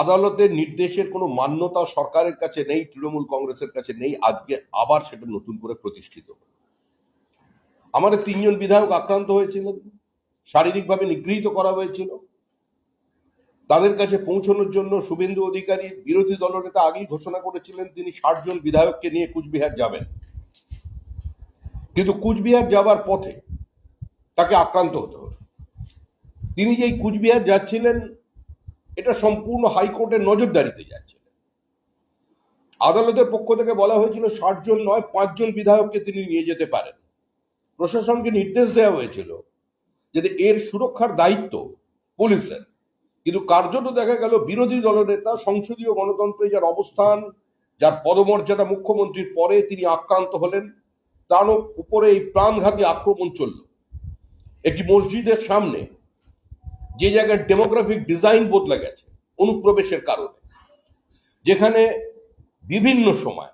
আদালতের নির্দেশের কোনো মান্যতা সরকারের কাছে নেই, তৃণমূল কংগ্রেসের কাছে নেই, আজকে আবার সেটা নতুন করে প্রতিষ্ঠিত আমাদের তিনজন বিধায়ক আক্রান্ত হয়েছিলেন, শারীরিকভাবে নিগৃহীত করা হয়েছিল। তাদের কাছে পৌঁছানোর জন্য শুভেন্দু অধিকারী, বিরোধী দলনেতা আগেই ঘোষণা করেছিলেন, তিনি ষাট জন বিধায়ককে নিয়ে কুচবিহার যাবেন। কিন্তু কুচবিহার যাবার পথে তাকে আক্রান্ত হতে হলো। তিনি যেই কুচবিহার যাচ্ছিলেন এটা সম্পূর্ণ হাইকোর্টের নজরদারিতে যাচ্ছে। আদালতের পক্ষ থেকে বলা হয়েছিল ষাট জন নয় পাঁচজন বিধায়ককে তিনি নিয়ে যেতে পারেন। প্রশাসনকে নির্দেশ দেওয়া হয়েছিল যাতে এর সুরক্ষার দায়িত্ব পুলিশের। কিন্তু কার্যত দেখা গেল বিরোধী দলনেতা, সংসদীয় গণতন্ত্রে যার অবস্থান, যার পদমর্যাদা মুখ্যমন্ত্রীর পরে তিনি আক্রান্ত হলেন, তার উপরে এই প্রাণঘাতী আক্রমণ চলল। একটি মসজিদের সামনে যে জায়গায় ডেমোগ্রাফিক ডিজাইন বদলে গেছে, অনুপ্রবেশের কারণে, যেখানে বিভিন্ন সময়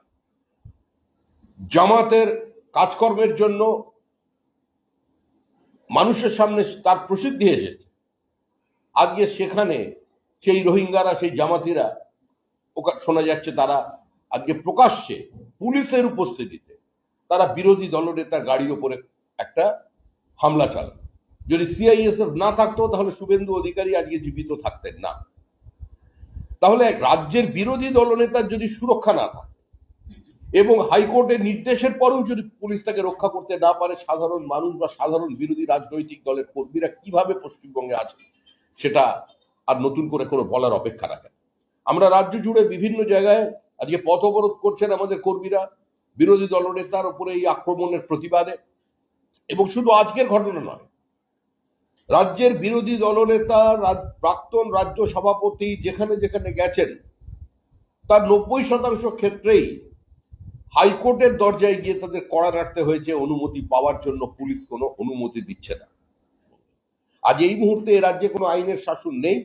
জামাতের কাজকর্মের জন্য মানুষের সামনে তার প্রসিদ্ধি এসেছে। আজকে সেখানে সেই রোহিঙ্গারা, সেই জামাতিরা শোনা যাচ্ছে তারা আজকে প্রকাশ্যে পুলিশের উপস্থিতিতে তারা বিরোধী দলনেতার গাড়ির ওপরে একটা হামলা চালান যদি সিআইএসএফ না থাকতো, তাহলে শুভেন্দু অধিকারী আজকে জীবিত থাকতেন না। তাহলে রাজ্যের বিরোধী দলনেতার যদি সুরক্ষা না থাকে, এবং হাইকোর্টের নির্দেশের পরেও যদি পুলিশ তাকে রক্ষা করতে না পারে, সাধারণ মানুষ বা সাধারণ বিরোধী রাজনৈতিক দলের কর্মীরা কীভাবে পশ্চিমবঙ্গে আছে, সেটা আর নতুন করে কোনো বলার অপেক্ষা রাখে আমরা রাজ্য জুড়ে বিভিন্ন জায়গায় আজকে পথ অবরোধ করছেন আমাদের কর্মীরা, বিরোধী দলনেতার উপরে এই আক্রমণের প্রতিবাদে। এবং শুধু আজকের ঘটনা নয় রাজ্যের বিরোধী দলনেতা প্রাক্তন রাজ্য সভাপতি যেখানে যেখানে গেছেন, তার নব্বই শতাংশ ক্ষেত্রেই হাইকোর্টের দরজায় গিয়ে তাদের কড়া রাখতে হয়েছে, অনুমতি পাওয়ার জন্য পুলিশ কোনো অনুমতি দিচ্ছে না। আজ এই মুহূর্তে রাজ্যে কোনো আইনের শাসন নেই।